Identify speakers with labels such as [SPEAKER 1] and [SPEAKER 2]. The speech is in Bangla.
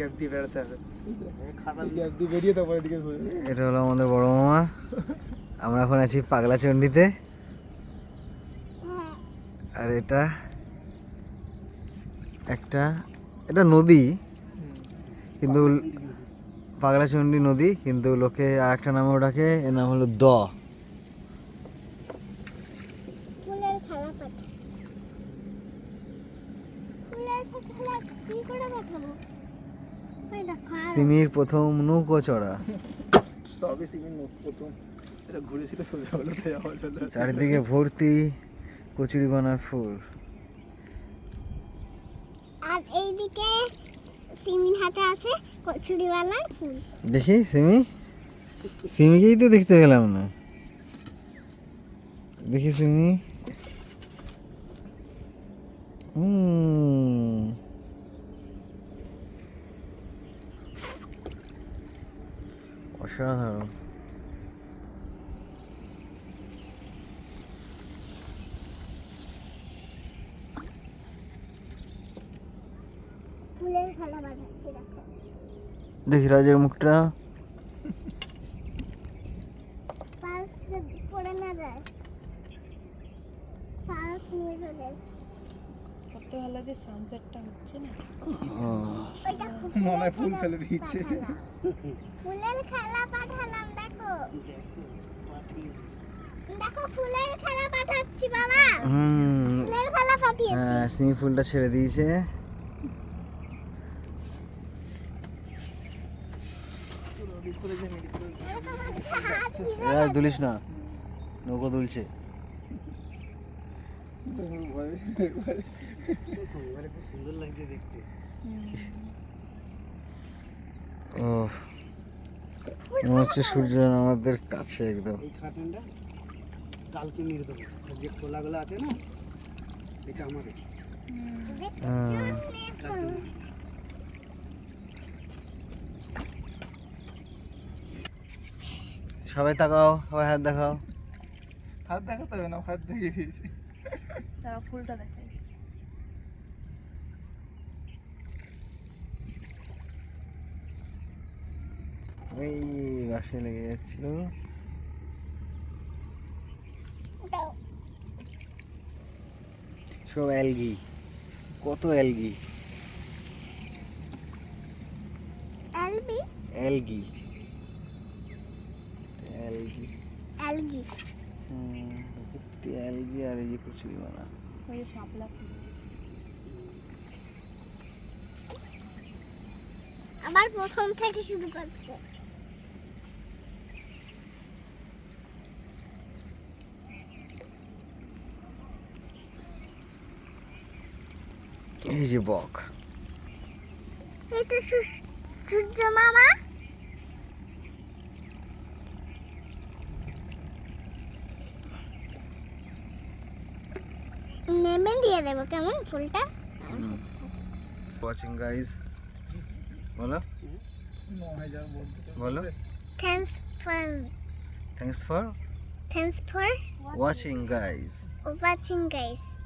[SPEAKER 1] গ্যাপ দিয়ে বেড়াতে হবে। গ্যাপ দিয়ে বেরিয়ে তারপরে এদিকে ঘুরে।
[SPEAKER 2] এটা হলো আমাদের বড় মামা। আমরা এখন আছি পাগলা চণ্ডীতে। আর এটা একটা এটা নদী। কিন্তু পাগলাচণ্ডী নদী। কিন্তু লোকে আর একটা নামে ওটাকে এর নাম হলো দ।
[SPEAKER 3] ফুলের খেলা পাঠাচ্ছি। ফুলের খেলা কি করে পাঠাবো ওই দেখো আর
[SPEAKER 2] সিমির প্রথম নৌকো চড়া।
[SPEAKER 1] সবই নোট প্রথম। এটা ঘুরেছিল সোজা হলো।
[SPEAKER 2] চারিদিকে ভর্তি কচুরি বানার ফুল।
[SPEAKER 3] আর এইদিকে সিমিন হাতে আছে কচুরিওয়ালার ফুল।
[SPEAKER 2] দেখি সিমি? সিমিকেই তো দেখতে পেলাম না। দেখি সিমি। উম। অসাধারণ।
[SPEAKER 3] দেখি।
[SPEAKER 2] রাজের মুখটা।
[SPEAKER 3] পড়ে না যায়
[SPEAKER 4] ভালো যে সানসেটটা হচ্ছে না?
[SPEAKER 1] মনে ফুল ফেলে দিয়েছে।
[SPEAKER 3] ফুলের খেলা পাঠালাম দেখো। দেখো ফুলের খেলা পাঠাচ্ছি বাবা।
[SPEAKER 2] হুম।
[SPEAKER 3] ফুলের খেলা পাঠিয়েছি।
[SPEAKER 2] হ্যাঁ ফুলটা ছেড়ে দিয়েছে। দুলিস না নৌকো দুলছে। সুন্দর লাগছে দেখতে ও। মনে হচ্ছে সূর্য আমাদের কাছে একদম।
[SPEAKER 5] এই খাটানটা কালকে মেরে দেবো। যে খোলাগুলো আছে না এটা আমাদের
[SPEAKER 2] হ্যাঁ। সবাই তাকাও সবাই হাত দেখাও।
[SPEAKER 1] হাত দেখাতে হবে না হাত দেখিয়ে দিয়েছি।
[SPEAKER 4] তারা ফুলটা দেখায়।
[SPEAKER 2] এই বাসে লেগে যাচ্ছিল। সব অ্যালগি। কত অ্যালগি?
[SPEAKER 3] অ্যালবি?
[SPEAKER 2] অ্যালগি। অ্যালগি।
[SPEAKER 3] অ্যালগি।
[SPEAKER 2] হুম অ্যালগি আর এই যে কচুরি বানা।
[SPEAKER 4] ওই যে শাপলা ফুল।
[SPEAKER 3] আবার প্রথম থেকে শুরু করতে।
[SPEAKER 2] এই যে বক।
[SPEAKER 3] সূস- সূর্য মামা। নেমে দিয়ে দেবো কেমন ফুলটা?
[SPEAKER 2] ওয়াচিং গাইস বলো। বলো।
[SPEAKER 3] Thanks for
[SPEAKER 2] thanks for
[SPEAKER 3] thanks for
[SPEAKER 2] watching guys
[SPEAKER 3] watching guys